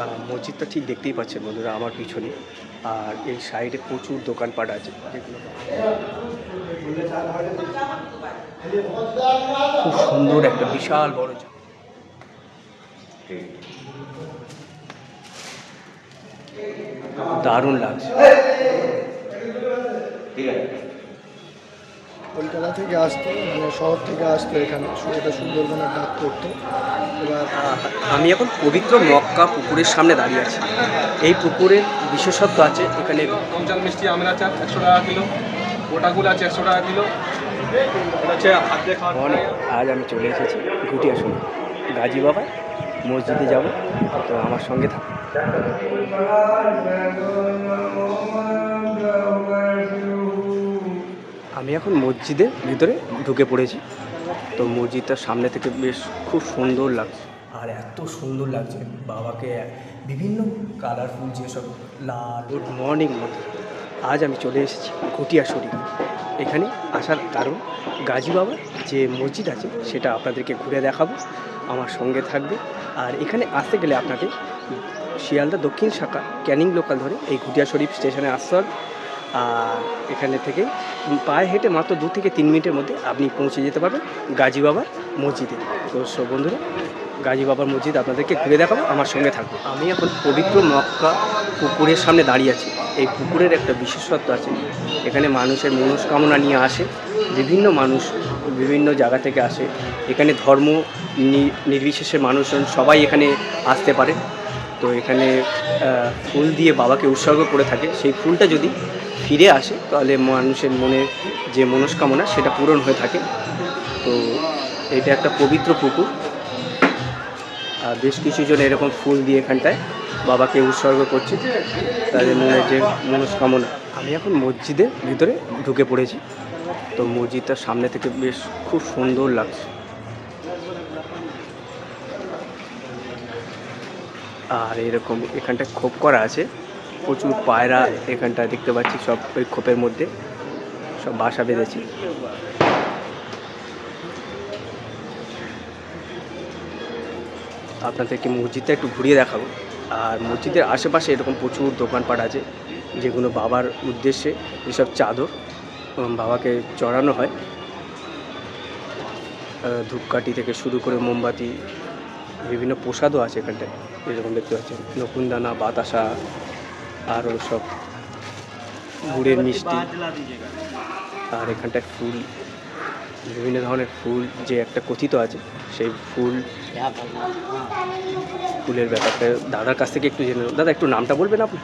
আহ, মসজিদটা ঠিক দেখতেই পাচ্ছেন বন্ধুরা আমার পিছনে। আর এই সাইডে প্রচুর দোকানপাট আছে। খুব সুন্দর একটা বিশাল বড় দারুণ লাগছে। কলকাতা থেকে আসতো মানে শহর থেকে আসতো এখানে এটা সুন্দরবনের ডাক করতো। এবার আমি এখন পবিত্র মক্কা পুকুরের সামনে দাঁড়িয়ে আছে। এই পুকুরের বিশেষত্ব আছে এখানে রমজান মিষ্টি আমের আচার একশো টাকা কিলো গোটাগুলো আছে একশো টাকা কিলো। অনেক আজ আমি চলে এসেছি ঘুটি আসুন গাজী বাবা মসজিদে যাব তো আমার সঙ্গে থাক। আমি এখন মসজিদের ভিতরে ঢুকে পড়েছি তো মসজিদটার সামনে থেকে বেশ খুব সুন্দর লাগছে। আর এত সুন্দর লাগছে। বাবাকে বিভিন্ন কালারফুল যেসব লাল গুড মর্নিং আজ আমি চলে এসেছি ঘটিয়া শরীফ এখানে আসার কারণ গাজী বাবার যে মসজিদ আছে, সেটা আপনাদেরকে ঘুরে দেখাবো, আমার সঙ্গে থাকবে। আর এখানে আসতে গেলে আপনাকে শিয়ালদা দক্ষিণ শাখা ক্যানিং লোকাল ধরে এই ঘুটিয়া শরীফ স্টেশনে আসতে হবে। আর এখানে থেকে পায়ে হেঁটে মাত্র দু থেকে তিন মিনিটের মধ্যে আপনি পৌঁছে যেতে পারবেন গাজী বাবার মসজিদে। তো বন্ধুরা গাজী বাবার মসজিদ আপনাদেরকে ঘুরে দেখাবো, আমার সঙ্গে থাকব আমি এখন পবিত্র মক্কা পুকুরের সামনে দাঁড়িয়ে আছি। এই পুকুরের একটা বিশেষত্ব আছে, এখানে মানুষের মনস্কামনা নিয়ে আসে, বিভিন্ন মানুষ বিভিন্ন জায়গা থেকে আসে। এখানে ধর্ম নির্বিশেষে মানুষজন সবাই এখানে আসতে পারে। তো এখানে ফুল দিয়ে বাবাকে উৎসর্গ করে থাকে। সেই ফুলটা যদি ফিরে আসে, তাহলে মানুষের মনে যে মনস্কামনা, সেটা পূরণ হয়ে থাকে। তো এটা একটা পবিত্র পুকুর। বেশ কিছু জন এরকম ফুল দিয়ে এখানটায় বাবাকে উৎসর্গ করছে। তাদের মনে যে মনস্কামনা। আমি এখন মসজিদের ভিতরে ঢুকে পড়েছি। তো মসজিদটার সামনে থেকে বেশ খুব সুন্দর লাগছে। আর এরকম এখানটায় খোপ করা আছে। প্রচুর পায়রা এখানটায় দেখতে পাচ্ছি সব ওই খোপের মধ্যে। সব বাসা বেঁধেছি। আপনাদেরকে মসজিদটা একটু ঘুরিয়ে দেখাবো। আর মসজিদের আশেপাশে এরকম প্রচুর দোকানপাট আছে, যেগুলো বাবার উদ্দেশ্যে এসব চাদর বাবাকে চড়ানো হয়। ধূপকাঠি থেকে শুরু করে মোমবাতি, বিভিন্ন প্রসাদও আছে এখানটায় যেরকম দেখতে পাচ্ছেন। নকুনদানা বাতাসা, আরও সব গুড়ের মিষ্টি। আর এখানটায় ফুল। বিভিন্ন ধরনের ফুল যে একটা কথিত আছে সেই ফুল ফুলের ব্যাপারটা দাদার কাছ থেকে একটু জেনে নেব। দাদা একটু নামটা বলবেন আপনি?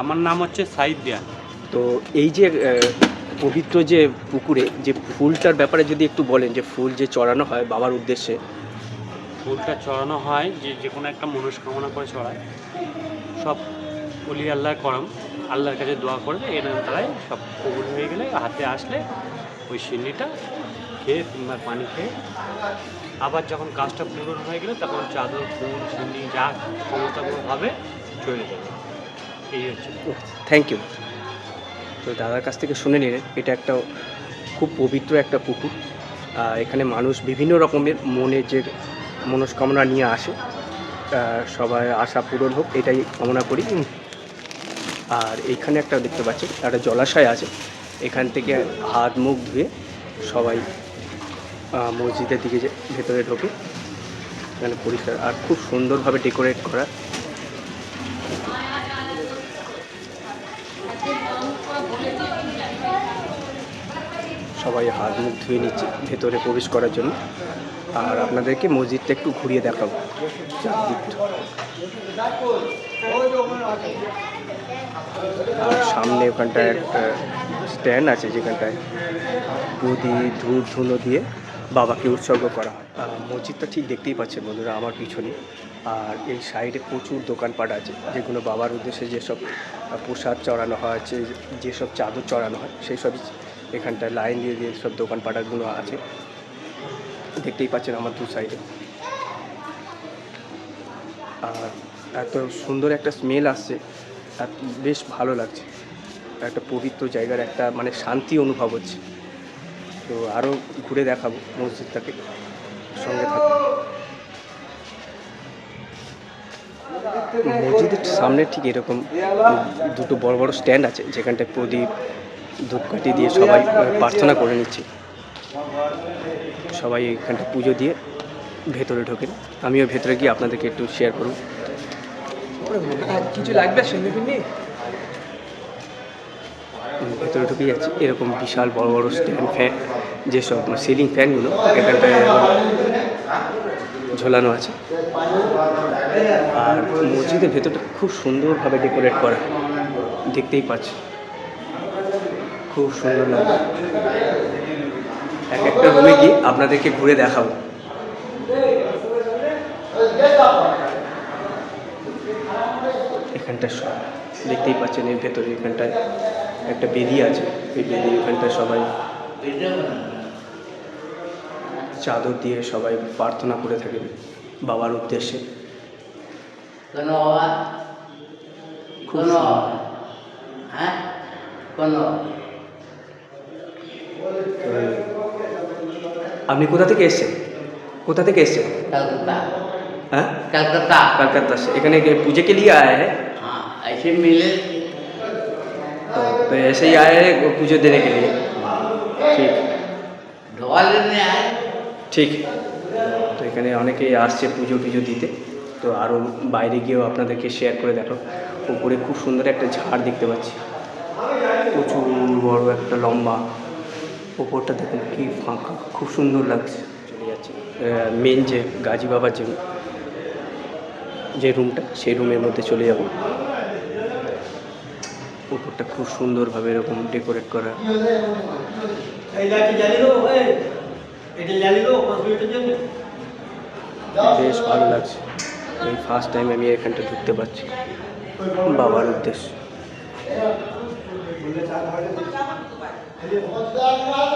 আমার নাম হচ্ছে সাইদ দিয়া। তো এই যে পবিত্র যে পুকুরে যে ফুলটার ব্যাপারে যদি একটু বলেন যে ফুল যে চড়ানো হয় বাবার উদ্দেশ্যে। ফুলটা চড়ানো হয় যে যে কোনো একটা মনস্কামনা করে চড়ায়। সব অলি আল্লাহর করম আল্লাহর কাছে দোয়া করবে এর দ্বারাই সব কবুল হয়ে গেলে হাতে আসলে ওই সিন্নিটা খেয়ে, কিংবা পানি খেয়ে, আবার যখন কাজটা পূরণ হয়ে গেলে তখন চাদর, ফুল সিন্নি যা ক্ষমতাগুলো হবে, চলে যাবে। এই হচ্ছে থ্যাংক ইউ তো দাদার কাছ থেকে শুনে নিলেন, এটা একটা খুব পবিত্র একটা পুকুর। এখানে মানুষ বিভিন্ন রকমের মনে যে মনস্কামনা নিয়ে আসে। সবাই আশা পূরণ হোক, এটাই কামনা করি। আর এখানে একটা দেখতে পাচ্ছি একটা জলাশয় আছে। এখান থেকে হাত মুখ ধুয়ে সবাই মসজিদের দিকে যে ভেতরে ঢোকে, এখানে পরিষ্কার। আর খুব সুন্দরভাবে ডেকোরেট করা। সবাই হাত মুখ ধুয়ে নিচ্ছে ভেতরে প্রবেশ করার জন্য। আর আপনাদেরকে মসজিদটা একটু ঘুরিয়ে দেখাবো। আর সামনে ওখানটায় একটা স্ট্যান্ড আছে যেখানটায় নদী ধূপ ধুনো দিয়ে বাবাকে উৎসর্গ করা হয়। মসজিদটা ঠিক দেখতেই পাচ্ছেন বন্ধুরা আমার পিছনে। আর এই সাইডে প্রচুর দোকানপাট আছে, যেগুলো বাবার উদ্দেশ্যে যেসব প্রসাদ চড়ানো হয় যেসব চাদর চড়ানো হয় সেই সবই এখানটায় লাইন দিয়ে দিয়ে সব দোকানপাটগুলো আছে। দেখতেই পাচ্ছেন আমার দু সাইডে। আর এত সুন্দর একটা স্মেল আসছে বেশ ভালো লাগছে। একটা পবিত্র জায়গার একটা মানে শান্তি অনুভব হচ্ছে। তো আরও ঘুরে দেখাবো মসজিদটাকে সঙ্গে মসজিদের সামনে ঠিক এরকম দুটো বড় বড় স্ট্যান্ড আছে, যেখানটায় প্রদীপ, ধূপকাঠি দিয়ে সবাই প্রার্থনা করে নিচ্ছে। সবাই এখানটা পুজো দিয়ে ভেতরে ঢোকেন। আমিও ভেতরে গিয়ে আপনাদেরকে একটু শেয়ার করব কিছু লাগবে সঙ্গে ফিরনি ভেতরে ঢুকে যাচ্ছে এরকম বিশাল বড় বড় স্ট্যান্ড ফ্যান যেসব সিলিং ফ্যানগুলো এখানটায় ঝোলানো আছে। আর মসজিদের ভেতরটা খুব সুন্দরভাবে ডেকোরেট করা। দেখতেই পাচ্ছি। খুব সুন্দর লাগে এক একটা রুমে গিয়ে আপনাদেরকে ঘুরে দেখাবো। এখানটা দেখতেই পাচ্ছেন এর ভেতরে, এখানটায়। একটা বেদি আছে এই বেদি এখানটায় সবাই চাদর দিয়ে সবাই প্রার্থনা করে থাকে বাবার উদ্দেশ্যে কোনো বাবা খুব কোনো সুন্দর। বাবা হ্যাঁ কোনো তো আপনি কোথা থেকে এসছেন কোথা থেকে এসছেন कलकत्ता हाँ कलकत्ता कलकत्ता से एखाने के पूजे के लिए आए हैं हाँ ऐसे मिले तो, तो ऐसे ही आए हैं पूजे देने के लिए ঠিক ढोल लेने आए ঠিক তো এখানে অনেকেই আসছে পুজো টুজো দিতে তো আরও বাইরে গিয়েও আপনাদেরকে শেয়ার করে দেখো উপরে খুব সুন্দর একটা ঝাড় দেখতে পাচ্ছি প্রচুর বড় একটা লম্বা ওপরটা দেখুন কি ফাঁকা খুব সুন্দর লাগছে চলে যাচ্ছে মেন যে গাজী বাবার যে যে রুমটা সেই রুমের মধ্যে চলে যাব উপরটা খুব সুন্দরভাবে এরকম ডেকোরেট করা। বেশ ভালো লাগছে। এই ফার্স্ট টাইম আমি এখানটা ঢুকতে পারছি। বাবার উদ্দেশ্য।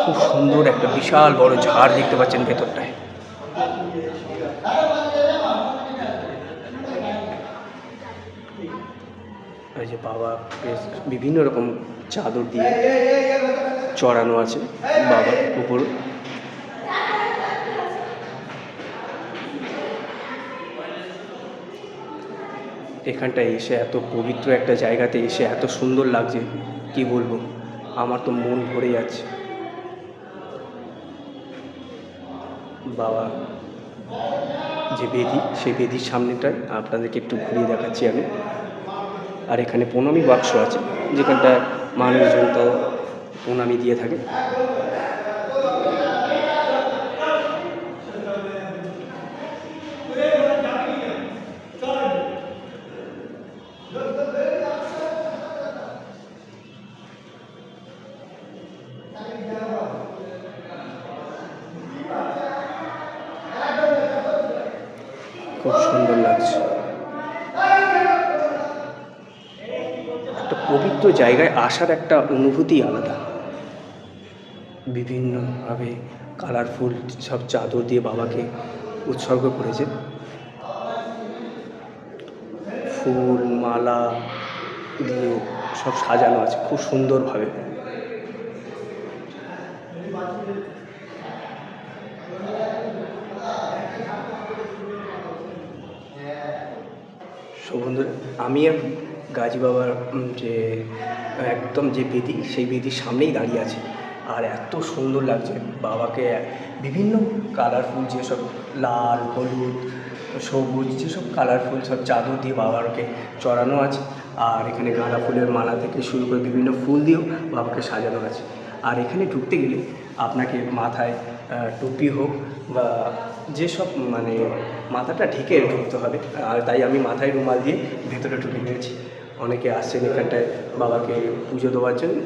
খুব সুন্দর একটা বিশাল বড় ঝাড় দেখতে পাচ্ছেন ভেতরটায় এই যে বাবা বিভিন্ন রকম চাদর দিয়ে চড়ানো আছে বাবার উপর। এখানটায় এসে এত পবিত্র একটা জায়গাতে এসে এত সুন্দর লাগছে, কি বলব? আমার তো মন ভরে যাচ্ছে। বাবা যে বেদি, সেই বেদির সামনেটায় আপনাদেরকে একটু ঘুরিয়ে দেখাচ্ছি আমি। আর এখানে প্রণামী বাক্স আছে যেখানটায় মানুষজন তারা প্রণামী দিয়ে থাকে খুব সুন্দর লাগছে একটা পবিত্র জায়গায় আসার একটা অনুভূতি আলাদা। বিভিন্নভাবে কালারফুল সব চাদর দিয়ে বাবাকে উৎসর্গ করেছে। ফুল, মালা দিয়ে সব সাজানো আছে খুব সুন্দরভাবে। সো বন্ধুরা, আমি গাজী বাবার যে, একদম যে বেদি, সেই বেদির সামনেই দাঁড়িয়ে আছে। আর এত সুন্দর লাগছে। বাবাকে বিভিন্ন কালারফুল যেসব লাল, হলুদ, সবুজ, যেসব কালারফুল সব চাদর দিয়ে বাবাকে চড়ানো আছে। আর এখানে গাঁদা ফুলের মালা থেকে শুরু করে বিভিন্ন ফুল দিয়েও বাবাকে সাজানো আছে। আর এখানে ঢুকতে গেলে আপনাকে মাথায় টুপি হোক বা যেসব মানে মাথাটা ঢেকে ঢুকতে হবে, আর তাই আমি মাথায় রুমাল দিয়ে ভেতরে ঢুকে নিয়েছি। অনেকে আসছেন এখানটায় বাবাকে পুজো দেওয়ার জন্য।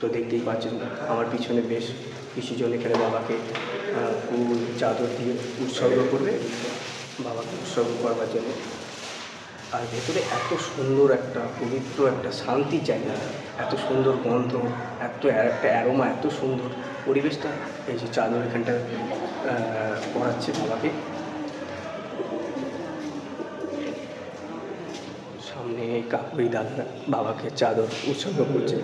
তো দেখতেই পাচ্ছেন আমার পিছনে বেশ কিছুজন এখানে বাবাকে ফুল, চাদর দিয়ে উৎসর্গ করবে, বাবাকে উৎসর্গ করবার জন্য। আর ভেতরে এত সুন্দর একটা পবিত্র একটা শান্তির জায়গা, এত সুন্দর গন্ধ, এত একটা অ্যারোমা, এত সুন্দর পরিবেশটা এই যে চাদর এখানটা পড়াচ্ছে বাবাকে। সামনে এই কাকুই দাদা বাবাকে চাদর উৎসর্গ করছে।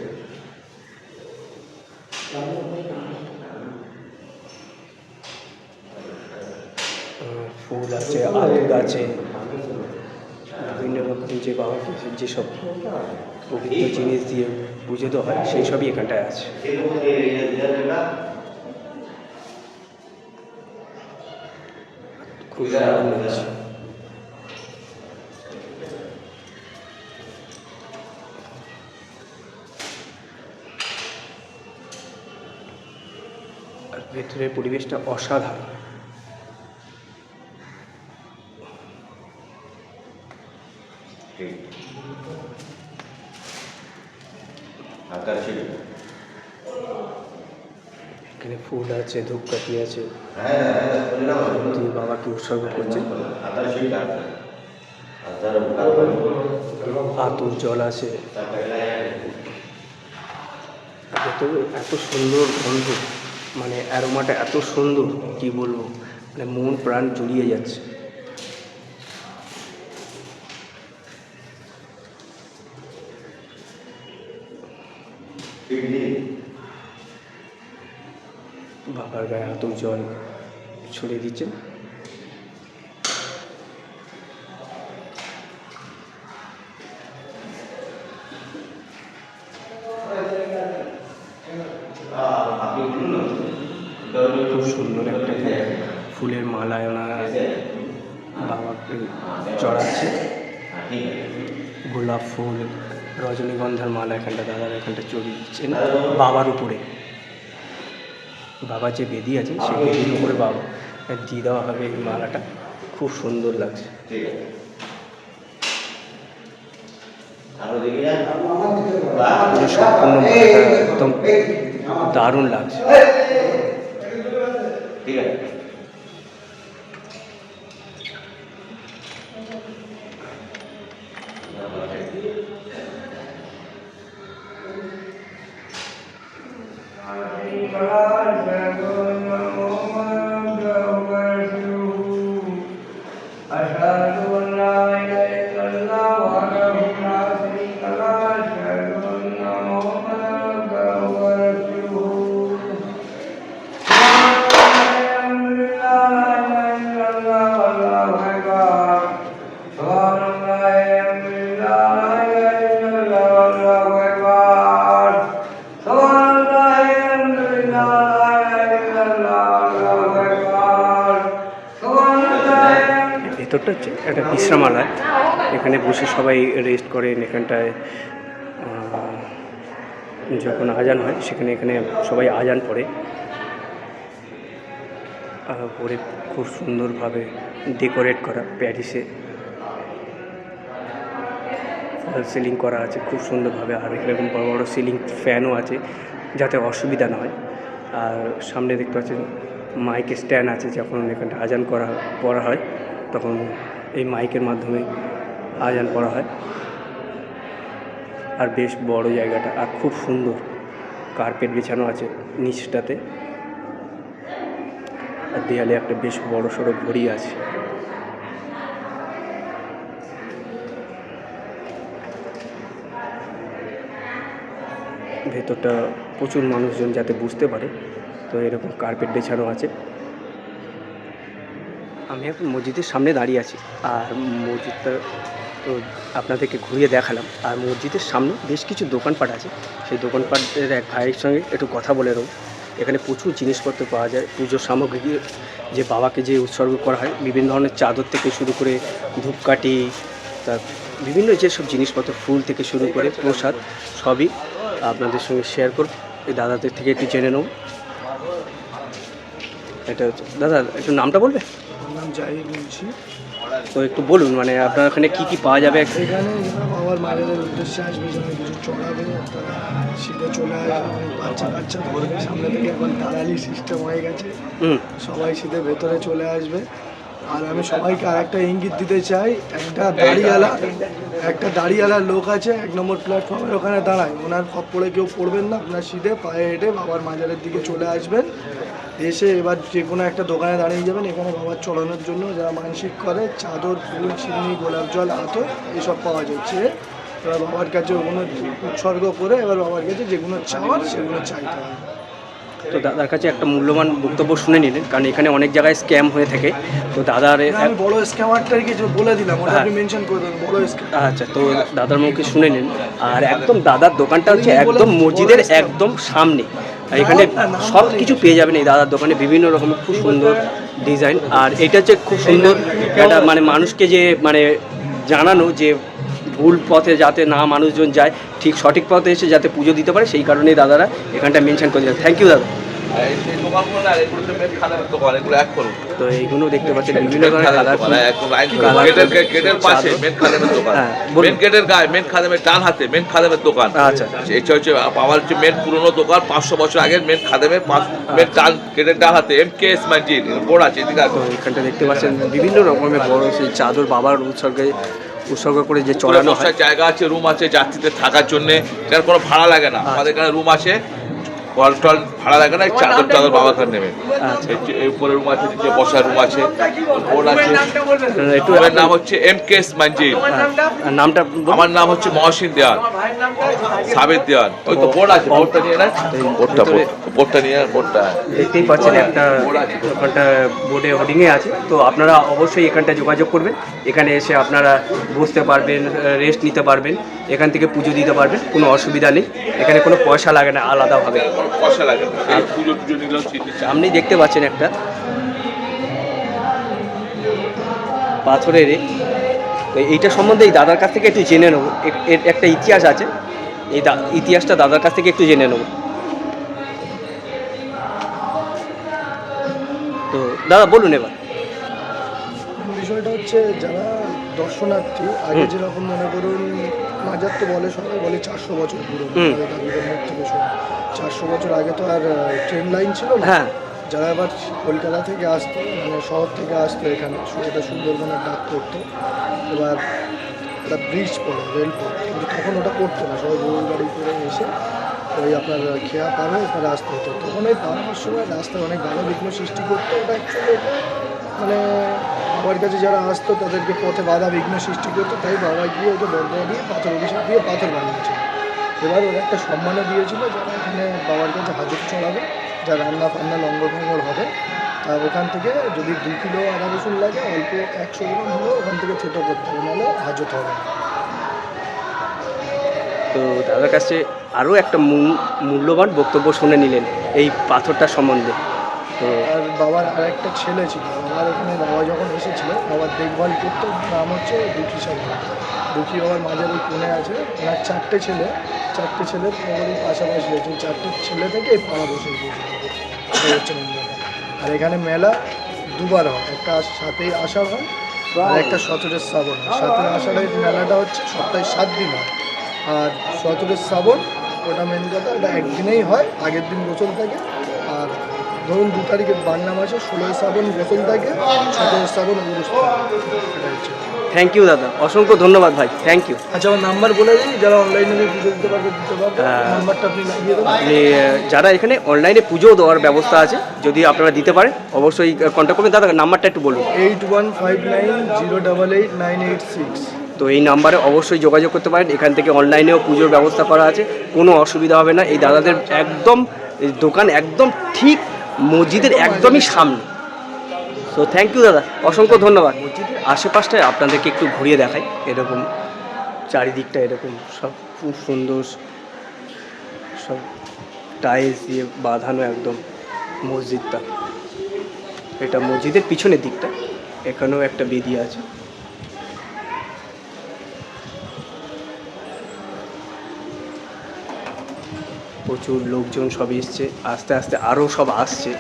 ফুল আছে আলুদ আছে বিভিন্ন রকম যে বাবাকে যেসব পবিত্র জিনিস দিয়ে পুজো দেওয়া হয়, সেই সবই এখানটায় আছে। খুব সুন্দর ভেতরের পরিবেশটা অসাধারণ। এখানে ফুল আছে, ধূপকাঠি আছে। তুই বাবাকে উৎসর্গ করছে। আকার জল আছে। ভেতরে এত সুন্দর গন্ধ। মানে অ্যারোমাটা এত সুন্দর, কি বলব? মানে মন, প্রাণ জড়িয়ে যাচ্ছে। বাবার গায়ে আতর জল ছড়িয়ে দিচ্ছেন খুব সুন্দর একটা ফুলের মালায় ওনারা বাবাকে চড়াচ্ছে। গোলাপ ফুল, রজনীগন্ধার মালা এখানটা, দাদার এখানটা চড়িয়েছেন বাবার উপরে। বাবার যে বেদি আছে সেই বেদির উপরে বাবা দিয়ে দেওয়া হবে এই মালাটা। খুব সুন্দর লাগছে। সম্পূর্ণ একদম দারুণ লাগছে। ঠিক ভেতরটা হচ্ছে একটা বিশ্রামালয়। এখানে বসে সবাই রেস্ট করেন, এখানটায় যখন আজান হয়, সেখানে এখানে সবাই আজান পড়ে। পরে খুব সুন্দরভাবে ডেকোরেট করা প্যারিসে। ফল সিলিং করা আছে, খুব সুন্দরভাবে। আর এরকম বড় বড় সিলিং ফ্যানও আছে, যাতে অসুবিধা না হয়। আর সামনে দেখতে পাচ্ছেন মাইকের স্ট্যান্ড আছে, যখন এখানটা আজান করা, পড়া হয়। তখন এই মাইকের মাধ্যমে আজান করা হয়। আর বেশ বড় জায়গাটা, আর খুব সুন্দর। কার্পেট বিছানো আছে নিচটাতে। আর দেয়ালে একটা বেশ বড় সড়ো ঘড়ি আছে। ভেতরটা প্রচুর মানুষজন যাতে বুঝতে পারে। তো এরকম কার্পেট বেছানো আছে। আমি এখন মসজিদের সামনে দাঁড়িয়ে আছি। আর মসজিদটা তো আপনাদেরকে ঘুরিয়ে দেখালাম। আর মসজিদের সামনে বেশ কিছু দোকানপাট আছে। সেই দোকানপাটের এক ভাইয়ের সঙ্গে একটু কথা বলে নেব। এখানে প্রচুর জিনিসপত্র পাওয়া যায়। পুজোর সামগ্রী যে বাবাকে যে উৎসর্গ করা হয়, বিভিন্ন ধরনের চাদর থেকে শুরু করে ধূপকাঠি, তার বিভিন্ন যেসব জিনিসপত্র, ফুল থেকে শুরু করে প্রসাদ, সবই আপনাদের সঙ্গে শেয়ার করব। এই দাদাদের থেকে একটু জেনে নেব। এটা দাদা, একটু নামটা বলবে নাম জাহির বলছি। তো একটু বলুন মানে আপনার ওখানে কি কি পাওয়া যাবে? এখানে আমার মায়েদের উদ্দেশ্যে আসবে যেন কিছু চড়াবে তারা শীতে চলে আসবে অনেক বাচ্চা কাচ্চা ধরবে। সামনে থেকে এখন দালালি সিস্টেম হয়ে গেছে। হুম। সবাই শীতের ভেতরে চলে আসবে। আর আমি সবাইকে আর একটা ইঙ্গিত দিতে চাই একটা দাড়িওয়ালা একটা দাড়িওয়ালা লোক আছে, এক নম্বর প্ল্যাটফর্মের ওখানে দাঁড়ায়। ওনার খপ্পরে কেউ পড়বেন না, আপনার শীতে পায়ে হেঁটে বাবার মাজারের দিকে চলে আসবেন। এসে এবার যে কোনো একটা দোকানে দাঁড়িয়ে যাবেন, এখানে বাবার চড়ানোর জন্য যারা মানসিক করে, চাদর, ফুল চিনি গোলাপ জল, আতর, এইসব পাওয়া যাচ্ছে। এবার বাবার কাছে ওগুলো উৎসর্গ করে এবার বাবার কাছে যেগুলো চাওয়ার, সেগুলো চাইতে হবে। তো দাদার কাছে একটা মূল্যবান বক্তব্য শুনে নিলেন কারণ এখানে অনেক জায়গায় স্ক্যাম হয়ে থাকে। তো দাদার আমি বড় স্ক্যামারটার কিছু বলে দিলাম ওটা হ্যাঁ। আপনি মেনশন করে দেবেন বড় স্ক্যাম আচ্ছা তো দাদার মুখে শুনে নিন। আর একদম দাদার দোকানটা হচ্ছে একদম মসজিদের একদম সামনে। এখানে সব কিছু পেয়ে যাবেন এই দাদার দোকানে বিভিন্ন রকমের খুব সুন্দর ডিজাইন। আর এটা হচ্ছে খুব সুন্দর একটা মানে মানুষকে যে মানে জানানো যে ভুল পথে যাতে না মানুষজন যায় ঠিক সঠিক পথে এসে যাতে পুজো দিতে পারে সেই কারণেই দাদারা এখানটা মেনশন করে থ্যাংক ইউ দাদা। তো এইগুলো দেখতে পাচ্ছেন বিভিন্ন ধরনের হ্যাঁ, ডান হাতে মেন খাদামের দোকান। আচ্ছা। এটা হচ্ছে আমার হচ্ছে মেন পুরনো দোকান পাঁচশো বছর আগের মেন খাদামের মেন ডান গেটের ডান হাতে এম কে এস মাইজিন বোর্ড আছে এদিকে এখানটা দেখতে পাচ্ছেন বিভিন্ন রকমের বড় সেই চাদর বাবার উৎসর্গে উৎসর্গ করে যে চড়ানো হয়। জায়গা আছে রুম আছে যাত্রীদের থাকার জন্য। এটার কোনো ভাড়া লাগে না। আমাদের এখানে রুম আছে। কল টল ভাড়া লাগে না চাদর চাদর বাবা খান নেবে। আচ্ছা। এই উপরে রুম আছে নিচে বসার রুম আছে বোর্ড আছে। একটু আমার নাম হচ্ছে এম কে এস মাইজিন নামটা? আমার নাম হচ্ছে মহসিন দেওয়ান সাবের দেওয়ান ওই তো বোর্ড আছে বোর্ডটা নিয়ে না। বোর্ডটা বোর্ড- বোর্ডটা নিয়ে বোর্ডটা। দেখতেই পাচ্ছেন একটা ওখানটা বোর্ডে হোর্ডিংয়ে আছে। তো আপনারা অবশ্যই এখানটা যোগাযোগ করবেন। এখানে এসে আপনারা বসতে পারবেন রেস্ট নিতে পারবেন এখান থেকে পুজো দিতে পারবেন কোনো অসুবিধা নেই। এখানে কোনো পয়সা লাগে না আলাদাভাবে। পয়সা লাগে না। পুজো টুজো নিলেও চিনি আপনি দেখতে পাচ্ছেন একটা। পাথরের। তো এইটা সম্বন্ধে এই দাদার কাছ থেকে একটু জেনে নেব। একটা ইতিহাস আছে। এই ইতিহাসটা দাদার কাছ থেকে একটু জেনে নেব। তো দাদা বলুন এবার। বিষয়টা হচ্ছে যারা দর্শনার্থী আগে যেরকম মনে করুন মাজার তো বলে সবাই বলে চারশো বছর পুরো হুম। থেকে শুনে চারশো বছর আগে তো আর ট্রেন লাইন ছিল না। হ্যাঁ। যারা এবার কলকাতা থেকে আসতো মানে শহর থেকে আসতো এখানে এটা সুন্দরবনের ডাক করতো এবার একটা ব্রিজ পড়ে রেলপথ কিন্তু তখন ওটা করতো না সবাই গরুর গাড়ি করে এসে ওই আপনার খেয়া পাবে ওখানে আসতে হতো তখন ওই পাওয়ার সময় রাস্তায় অনেক ভালো বিঘ্ন সৃষ্টি করতো, ওটা অ্যাকচুয়ালি মানে বাবার কাছে যারা আসতো, তাদেরকে পথে বাধা বিঘ্ন সৃষ্টি করতো, তাই বাবা গিয়ে ওটা বন্ধ দিয়ে পাথর অভিষেক দিয়ে পাথর বানিয়েছিল। এবার ওরা একটা সম্মানও দিয়েছিল যারা এখানে বাবার কাছে হাজত চড়াবে, যা রান্না ফান্না লঙ্গর ফঙ্গর হবে। আর ওখান থেকে যদি দু কিলো আদা রসুন লাগে, অল্প একশো গ্রাম হলেও ওখান থেকে থেতো করতে হবে, নাহলে হাজত হবে। তো দাদার কাছে আরও একটা মূল- মূল্যবান বক্তব্য শুনে নিলেন এই পাথরটা সম্বন্ধে। তো আর বাবার আর একটা ছেলে ছিল বাবার ওখানে বাবা যখন এসেছিল বাবার দেখভাল করতো নাম হচ্ছে দুঃখী সাহেব। দুঃখী বাবার মাঝের ওই কোণে আছে ওনার চারটে ছেলে চারটে বাবার এই পাশাপাশি আছে ওই চারটে ছেলে থেকে এই পাড়া বসে হচ্ছে আর এখানে মেলা দুবার হয় একটা সাথেই আষাঢ় হয় আর একটা সতেরোর শ্রাবণ হয়। সতেরো আষাঢ়ের মেলাটা হচ্ছে সপ্তাহে সাত দিন হয়। আর সতেরোর শ্রাবণ ওটা মেন কথা ওটা একদিনেই হয় আগের দিন গোসল থাকে। আর ধরুন দু তারিখে বাংলা মাসে ষোলোই শ্রাবণ গোসল থাকে সতেরোই শ্রাবণ হচ্ছে। থ্যাংক ইউ দাদা। অসংখ্য ধন্যবাদ ভাই। থ্যাংক ইউ আচ্ছা আমার নাম্বার বলে দিই যারা অনলাইনে পুজো দিতে পারবে দিতে পারবে। হ্যাঁ। নাম্বারটা আপনি লাগিয়ে দেবেন। আপনি যারা এখানে অনলাইনে পুজো দেওয়ার ব্যবস্থা আছে যদি আপনারা দিতে পারেন অবশ্যই কন্ট্যাক্ট করবেন। দাদা নাম্বারটা একটু বলুন। Eight one five nine zero double eight nine eight six তো এই নাম্বারে অবশ্যই যোগাযোগ করতে পারেন। এখান থেকে অনলাইনেও পুজোর ব্যবস্থা করা আছে। কোনো অসুবিধা হবে না। এই দাদাদের একদম দোকান একদম ঠিক মসজিদের একদমই সামনে। তো থ্যাংক ইউ দাদা। অসংখ্য ধন্যবাদ। মসজিদের আশেপাশটায় আপনাদেরকে একটু ঘুরিয়ে দেখাই। এরকম চারিদিকটা এরকম সব খুব সুন্দর, সব টাইলস দিয়ে বাঁধানো একদম মসজিদটা। এটা মসজিদের পিছনের দিকটা। এখানেও একটা বেদি আছে। প্রচুর লোকজন সব এসছে, আস্তে আস্তে আরও সব আসছে।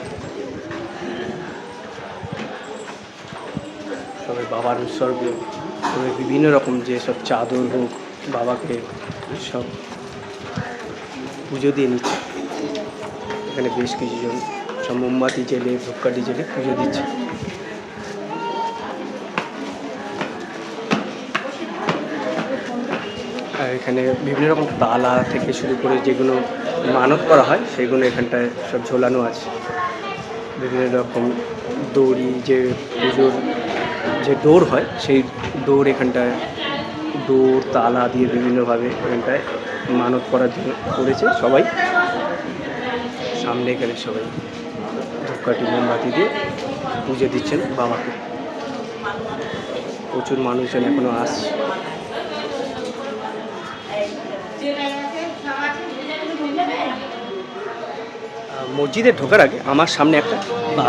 সবাই বাবার উৎসর্গে সবাই বিভিন্ন রকম যে সব চাদর হোক, বাবাকে সব পুজো দিয়ে নিচ্ছে। এখানে বেশ কিছুজন সব মোমবাতি জেলে ধূপকাঠি জেলে পুজো দিচ্ছে। আর এখানে বিভিন্ন রকম তালা থেকে শুরু করে যেগুলো মানত করা হয় সেগুলো এখানটায় সব ঝোলানো আছে। বিভিন্ন রকম দড়ি, যে পুজোর যে ডোর হয়, সেই ডোর এখানটায় ডোর তালা দিয়ে বিভিন্নভাবে এখানটায় মানত করার জন্য করেছে সবাই। সামনে এখানে সবাই ধূপকাঠি, মোমবাতি দিয়ে পুজো দিচ্ছেন বাবাকে। প্রচুর মানুষজন এখনও আসছে। মসজিদে ঢোকার আগে আমার সামনে একটা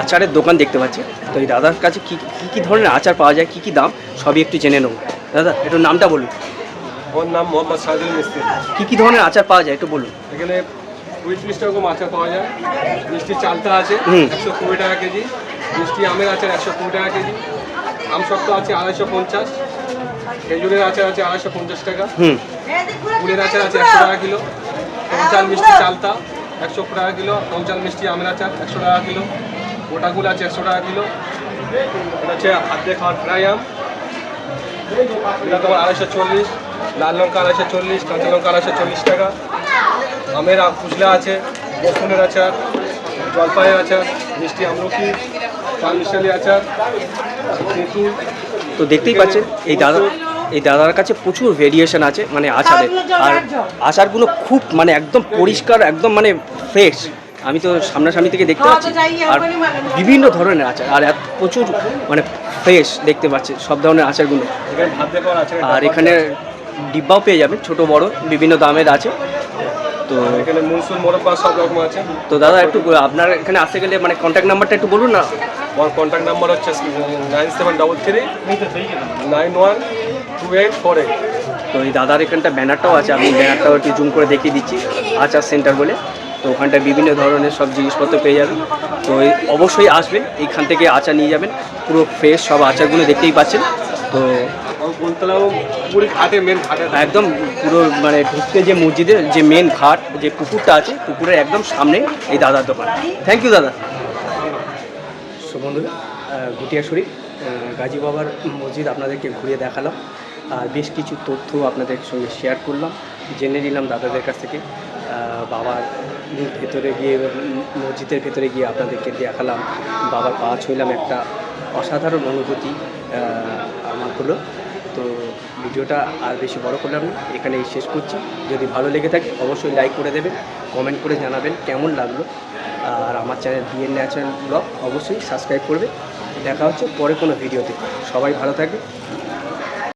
আচারের দোকান দেখতে পাচ্ছি। তো এই দাদার কাছে কী কী কী ধরনের আচার পাওয়া যায় কী কী দাম সবই একটু জেনে নেব। দাদা একটু নামটা বলুন। ওর নাম মোহাম্মদ সাজুল মিস্ত্রি। কী কী ধরনের আচার পাওয়া যায় একটু বলুন। এখানে পঁয়ত্রিশ টাকা আচার পাওয়া যায়। মিষ্টি চালতা আছে একশো কুড়ি টাকা কেজি। মিষ্টি আমের আচার একশো কুড়ি টাকা কেজি। আম শক্ত আছে আড়াইশো পঞ্চাশ। খেজুরের আচার আছে আড়াইশো পঞ্চাশ টাকা। হুম। কুলের আচার আছে একশো টাকা কিলো। পঞ্চাল মিষ্টি চালতা। একশো টাকা কিলো পঞ্চাল মিষ্টি, আমের আচার একশো টাকা কিলো গোটাগুল আছে একশো টাকা কিলো। এটা হচ্ছে হাত খাওয়ার ফ্রাই আম। এটা তোমার আড়াইশো চল্লিশ, লাল লঙ্কা আড়াইশো চল্লিশ, কাঁচা লঙ্কা আড়াইশো চল্লিশ টাকা। আমের আম ফুচলা আছে, রসুনের আচার, জলপাইয়ের আচার, মিষ্টি আমলকি চাল মিশালি আচার তো দেখতেই পাচ্ছেন, এই দাদা এই দাদার কাছে প্রচুর ভেরিয়েশন আছে মানে আচারের আর আচারগুলো খুব মানে একদম পরিষ্কার একদম মানে ফ্রেশ আমি তো সামনাসামনি থেকে দেখতে পাচ্ছি। আর বিভিন্ন ধরনের আচার আর এত প্রচুর মানে ফ্রেশ দেখতে পাচ্ছি সব ধরনের আচারগুলো। আচার আর এখানে ডিব্বাও পেয়ে যাবেন ছোট বড় বিভিন্ন দামের আছে। তো এখানে মুনসুন মোরব্বা সব রকম আছে। তো দাদা একটু আপনার এখানে আসতে গেলে মানে কন্ট্যাক্ট নাম্বারটা একটু বলুন না? আমার কন্ট্যাক্ট নাম্বার হচ্ছে nine seven double three nine one four eight তো এই দাদার এখানটা ব্যানারটাও আছে আমি ব্যানারটাও একটু জুম করে দেখিয়ে দিচ্ছি আচার সেন্টার বলে। তো ওখানটায় বিভিন্ন ধরনের সব জিনিসপত্র পেয়ে যাবেন। তো অবশ্যই আসবেন এইখান থেকে আচার নিয়ে যাবেন পুরো ফ্রেশ সব আচারগুলো দেখতেই পাচ্ছেন। তো পুরী মেন একদম পুরো মানে ঢুকতে যে মসজিদের যে মেন ঘাট যে পুকুরটা আছে পুকুরের একদম সামনে এই দাদার দোকান। থ্যাংক ইউ দাদা। সো বন্ধুরা আহ, গুটিয়াশরী গাজী বাবার মসজিদ আপনাদেরকে ঘুরিয়ে দেখালাম। আর বেশ কিছু তথ্য আপনাদের সঙ্গে শেয়ার করলাম। জেনে নিলাম দাদাদের কাছ থেকে। বাবার ভেতরে গিয়ে, মসজিদের ভেতরে গিয়ে আপনাদেরকে দেখালাম। বাবার পা ছুঁইলাম একটা অসাধারণ অনুভূতি আমার হলো। তো ভিডিওটা আর বেশি বড় করলাম না, এখানেই শেষ করছি। যদি ভালো লেগে থাকে, অবশ্যই লাইক করে দেবেন কমেন্ট করে জানাবেন কেমন লাগল। আর আমার চ্যানেল বিএন ন্যাচারাল ব্লগ অবশ্যই সাবস্ক্রাইব করবে। দেখা হচ্ছে পরে কোনো ভিডিওতে সবাই ভালো থাকবে